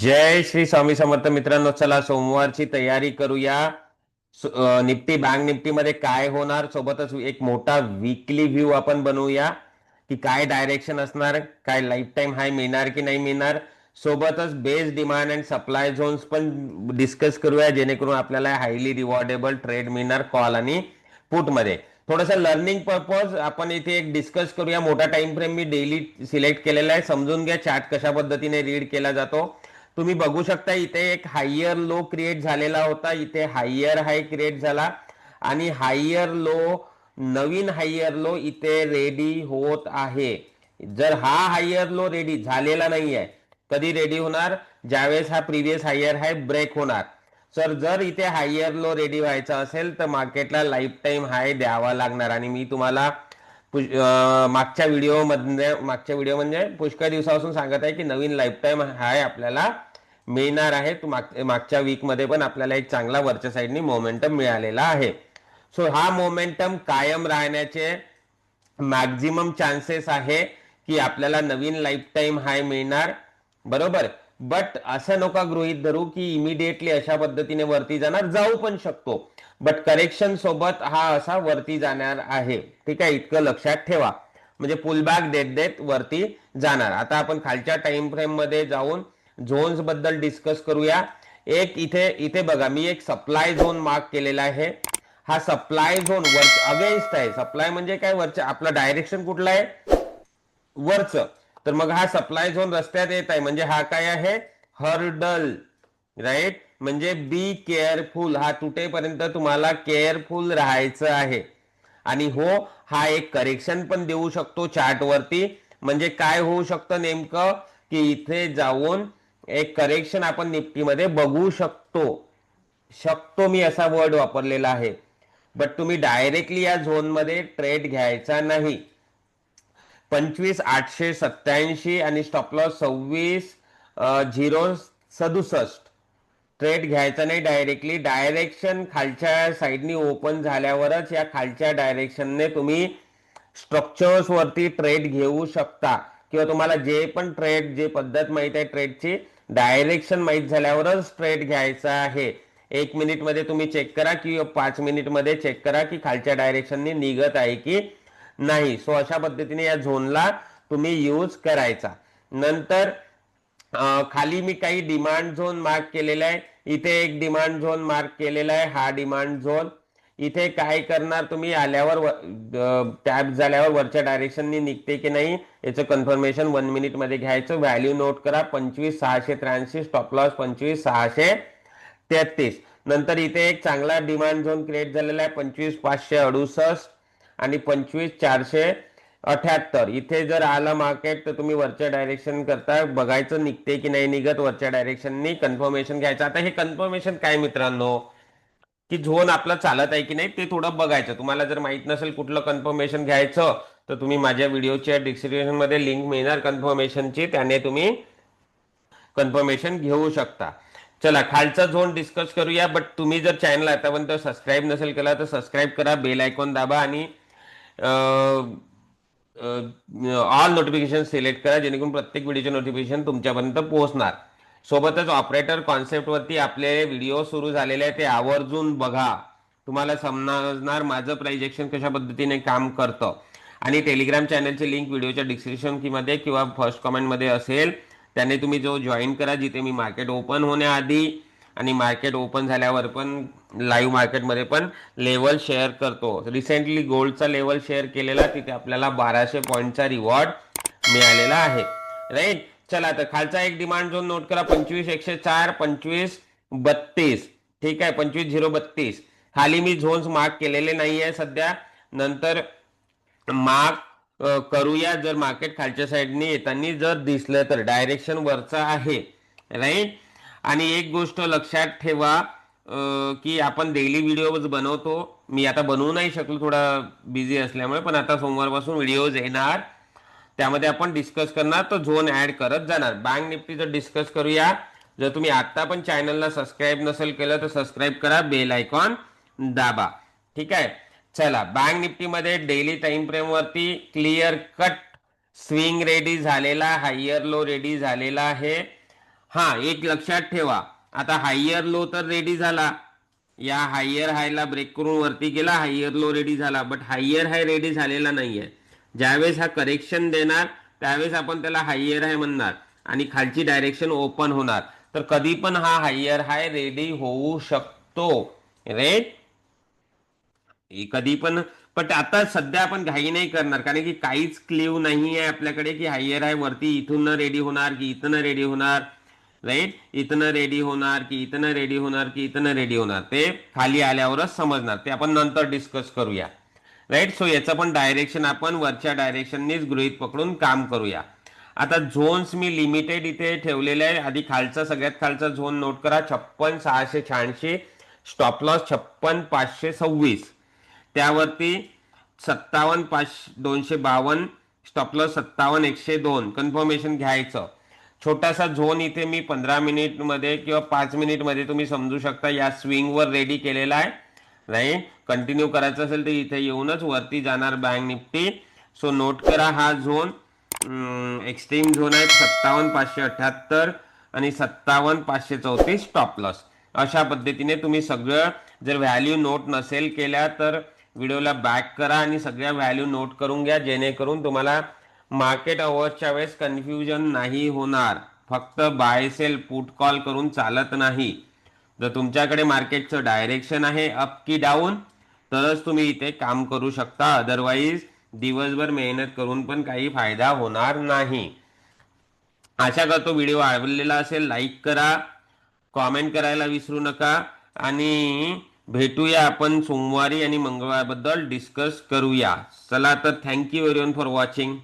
जय श्री स्वामी समर्थ मित्रांनो चला सोमवारची तयारी करूया. निफ्टी बँक निफ्टीमध्ये काय होणार? सोबतच एक मोठा वीकली व्ह्यू आपण बनवूया की काय डायरेक्शन असणार काय लाईफ टाईम हाय मिळणार की नाही मिळणार? सोबतच base demand and supply zones पण डिस्कस करूया जेणेकरून आपल्याला हायली रिवॉर्डेबल ट्रेड मिळणार कॉल आणि पुटमध्ये थोडंसं लर्निंग पर्पज आपण इथे एक डिस्कस करूया. मोठा टाइम फ्रेम मी डेली सिलेक्ट केलेला आहे. समजून घ्या चार्ट कशा पद्धतीने रीड केला जातो. तुम्ही बघू शकता इथे एक हायर लो क्रिएट झालेला होता. इथे हायर हाय क्रिएट झाला. आणि हायर लो नवीन हायर लो इथे रेडी होत आहे. जर हा हायर लो रेडी झालेला नाही आहे कधी रेडी होणार? ज्यावेळेस हा प्रिव्हियस हायर हाय ब्रेक होणार. सर जर इथे हायर लो रेडी व्हायचा असेल तर मार्केटला लाईफ टाईम हाय द्यावा लागणार. आणि मी तुम्हाला मागच्या व्हिडिओमध्ये मागच्या व्हिडिओ म्हणजे पुष्कळ दिवसापासून सांगत आहे की नवीन लाईफ टाईम हाय आपल्याला मिळणार आहे. तो माग- मागच्या वीकमध्ये पण आपल्याला एक चांगला वरच्या साईडनी मोमेंटम मिळालेला आहे. सो हा मोमेंटम कायम राहण्याचे मॅक्झिमम चान्सेस आहे की आपल्याला नवीन लाईफ टाईम हाय मिळणार. बरोबर? बट असं नका गृहित धरू की इमिडिएटली अशा पद्धतीने वरती जाणार जाऊ पण शकतो. बट करेक्शन सोबत हा असा वरती जाणार आहे. ठीक आहे? इतकं लक्षात ठेवा. म्हणजे पुलबॅक देत देत वरती जाणार. आता आपण खालच्या टाइम फ्रेममध्ये जाऊन झोन्सबद्दल डिस्कस करूया. एक इथे इथे बघा मी एक सप्लाय झोन मार्क केलेला आहे. हा सप्लाय झोन वर अगेन्स्ट आहे. सप्लाय म्हणजे काय? वरच्या आपलं डायरेक्शन कुठलं आहे? वरचं. तर मग हा सप्लाय झोन रस्त्यात येत आहे. म्हणजे हा काय आहे? हर्डल राईट म्हणजे बी केअरफुल हा तुटेपर्यंत तुम्हाला केअरफुल राहायचं आहे. आणि हो हा एक करेक्शन पण देऊ शकतो चार्टवरती म्हणजे काय होऊ शकतं नेमकं? की इथे जाऊन एक करेक्शन आपण निफ्टीमध्ये बघू शकतो. शकतो मी असा वर्ड वापरलेला आहे. बट तुम्ही डायरेक्टली या झोनमध्ये ट्रेड घ्यायचा नाही. पंचवीस आठशे सत्याऐंशी आणि स्टॉपलॉस सव्वीस झिरो सदुसष्ट. ट्रेड घ्यायचा नाही डायरेक्टली डायरेक्शन खालच्या साईडनी ओपन झाल्यावरच या खालच्या डायरेक्शनने तुम्ही स्ट्रक्चर्स वरती ट्रेड घेऊ शकता. किंवा तुम्हाला जे पण ट्रेड जे पद्धत माहीत आहे ट्रेडची डायरेक्शन माहीत झाल्यावरच ट्रेड घ्यायचा आहे. एक मिनिटमध्ये तुम्ही चेक करा किंवा पाच मिनिटमध्ये चेक करा की खालच्या डायरेक्शनने निघत आहे की नाही. सो अशा पद्धतीने या झोनला तुम्ही यूज करायचा. नंतर खाली मी काही डिमांड झोन मार्क केलेला आहे. इथे एक डिमांड झोन मार्क केलेला आहे. हा डिमांड झोन इथे काय करणार तुम्ही? आल्यावर टॅप झाल्यावर वरच्या डायरेक्शननी निघते की नाही? याचं कन्फर्मेशन वन मिनिटमध्ये घ्यायचं. व्हॅल्यू नोट करा. पंचवीस सहाशे त्र्याऐंशी. स्टॉप लॉस पंचवीस सहाशे तेहतीस. नंतर इथे एक चांगला डिमांड झोन क्रिएट झालेला आहे. पंचवीस पाचशे अडुसष्ट. आणि पंचवीस चारशे अठ्याहत्तर. इथे जर आलं मार्केट तर तुम्ही वरच्या डायरेक्शन करता बघायचं निघते की नाही निघत वरच्या डायरेक्शननी कन्फर्मेशन घ्यायचं. आता हे कन्फर्मेशन काय मित्रांनो? की झोन आपला चालत आहे की नाही ते थोडं बघायचं. तुम्हाला जर माहीत नसेल कुठलं कन्फर्मेशन घ्यायचं तर तुम्ही माझ्या व्हिडिओच्या डिस्क्रिप्शनमध्ये लिंक मिळणार कन्फर्मेशनची त्याने तुम्ही कन्फर्मेशन घेऊ शकता. चला खालचा झोन डिस्कस करूया. बट तुम्ही जर चॅनल आतापर्यंत सबस्क्राईब नसेल केला तर सबस्क्राईब करा. बेल आयकॉन दाबा आणि ऑल नोटिफिकेशन सिलेक्ट करा जेणेकरून प्रत्येक व्हिडिओचे नोटिफिकेशन तुमच्यापर्यंत पोहोचणार. सोबतच ऑपरेटर कॉन्सेप्टवरती आपले व्हिडिओ सुरू झालेले आहे ते आवर्जून बघा. तुम्हाला समजणार माझं प्राइजेक्शन कशा पद्धतीने काम करतं. आणि टेलिग्राम चॅनलची लिंक व्हिडिओच्या डिस्क्रिप्शनमध्ये किंवा फर्स्ट कमेंटमध्ये असेल. त्याने तुम्ही जो जॉईन करा जिथे मी मार्केट ओपन होण्याआधी आणि मार्केट ओपन झाल्यावर पण लाईव्ह मार्केटमध्ये पण लेवल शेअर करतो. रिसेंटली गोल्डचा लेवल शेअर केलेला तिथे आपल्याला बाराशे पॉईंटचा रिवॉर्ड मिळालेला आहे. राईट चला तर खालचा एक डिमांड झोन नोट करा. पंचवीस एकशे चार पंचवीस बत्तीस. ठीक आहे पंचवीस झिरो बत्तीस. खाली मी झोन्स मार्क केलेले नाही आहे सध्या. नंतर मार्क करूया जर मार्केट खालच्या साईडने येताना जर दिसलं तर. डायरेक्शन वरचा आहे. राईट आणि एक गोष्ट लक्षात ठेवा. की आपण डेली व्हिडिओज बनवतो. मी आता बनवू नाही शकलो थोडा बिझी असल्यामुळे पण आता सोमवारपासून व्हिडिओज येणार. त्यामध्ये आपण डिस्कस करणार तर झोन ऍड करत जाणार. बँक निफ्टीचं डिस्कस करूया. जर तुम्ही आता पण चॅनलला सबस्क्राईब नसेल केलं तर सबस्क्राईब करा. बेल आयकॉन दाबा. ठीक आहे? चला बँक निफ्टीमध्ये डेली टाइम फ्रेमवरती क्लिअर कट स्विंग रेडी झालेला हायर लो रेडी झालेला आहे. हा एक लक्षात ठेवा. आता हायर लो तर रेडी झाला. या हायर हायला ब्रेक करून वरती गेला हायर लो रेडी झाला. बट हायर हाय रेडी झालेला नाहीये. ज्यावेळेस हा करेक्शन देणार त्यावेळेस आपण त्याला हायर हाय म्हणणार आणि खालची डायरेक्शन ओपन होणार. तर कधी पण हा हायर हाय रेडी होऊ शकतो. रेट कधी पण पण आता सध्या आपण घाई नाही करणार. कारण की काहीच क्लिव नाही आहे आपल्याकडे की हायर हाय वरती इथून रेडी होणार की इथून रेडी होणार. राईट इथनं रेडी होणार की इथनं रेडी होणार की इथनं रेडी होणार. ते खाली आल्यावरच समजणार. ते आपण नंतर डिस्कस करूया. राईट सो याचं पण डायरेक्शन आपण वरच्या डायरेक्शननीच गृहित पकडून काम करूया. आता झोन्स मी लिमिटेड इथे ठेवलेले आहे. आधी खालचा सगळ्यात खालचा झोन नोट करा. छप्पन सहाशे शहाऐंशी. स्टॉप लॉस छप्पन पाचशे सव्वीस. त्यावरती सत्तावन्न पाच दोनशे बावन्न. स्टॉप लॉस सत्तावन्न एकशे दोन. कन्फर्मेशन घ्यायचं. छोटासा झोन इथे मी पंधरा मिनिटमध्ये किंवा पाच मिनिटमध्ये तुम्ही समजू शकता या स्विंगवर रेडी केलेला आहे. राईट कंटिन्यू करायचं असेल तर इथे येऊनच वरती जाणार बँक निफ्टी. सो नोट करा हा झोन. एक्स्ट्रीम झोन आहे. सत्तावन्न पाचशे अठ्याहत्तर आणि सत्तावन्न पाचशे चौतीस स्टॉप लॉस अशा पद्धतीने तुम्ही सगळं जर व्हॅल्यू नोट नसेल केल्या तर व्हिडिओला बॅक करा आणि सगळ्या व्हॅल्यू नोट करून घ्या. जेणेकरून तुम्हाला मार्केट अवर्सच्या वेळेस कन्फ्युजन नाही होणार. फक्त बाय सेल पुट कॉल करून चालत नाही. जर तुमच्याकडे मार्केटचं डायरेक्शन आहे अप की डाऊन तरच तुम्ही इथे काम करू शकता. अदरवाईज दिवसभर मेहनत करून पण काही फायदा होणार नाही. आशा करतो व्हिडिओ आवडलेला असेल लाईक करा. कॉमेंट करायला विसरू नका. आणि भेटूया आपण सोमवारी आणि मंगळवारबद्दल डिस्कस करूया. चला तर थँक्यू एव्हरीवन फॉर वॉचिंग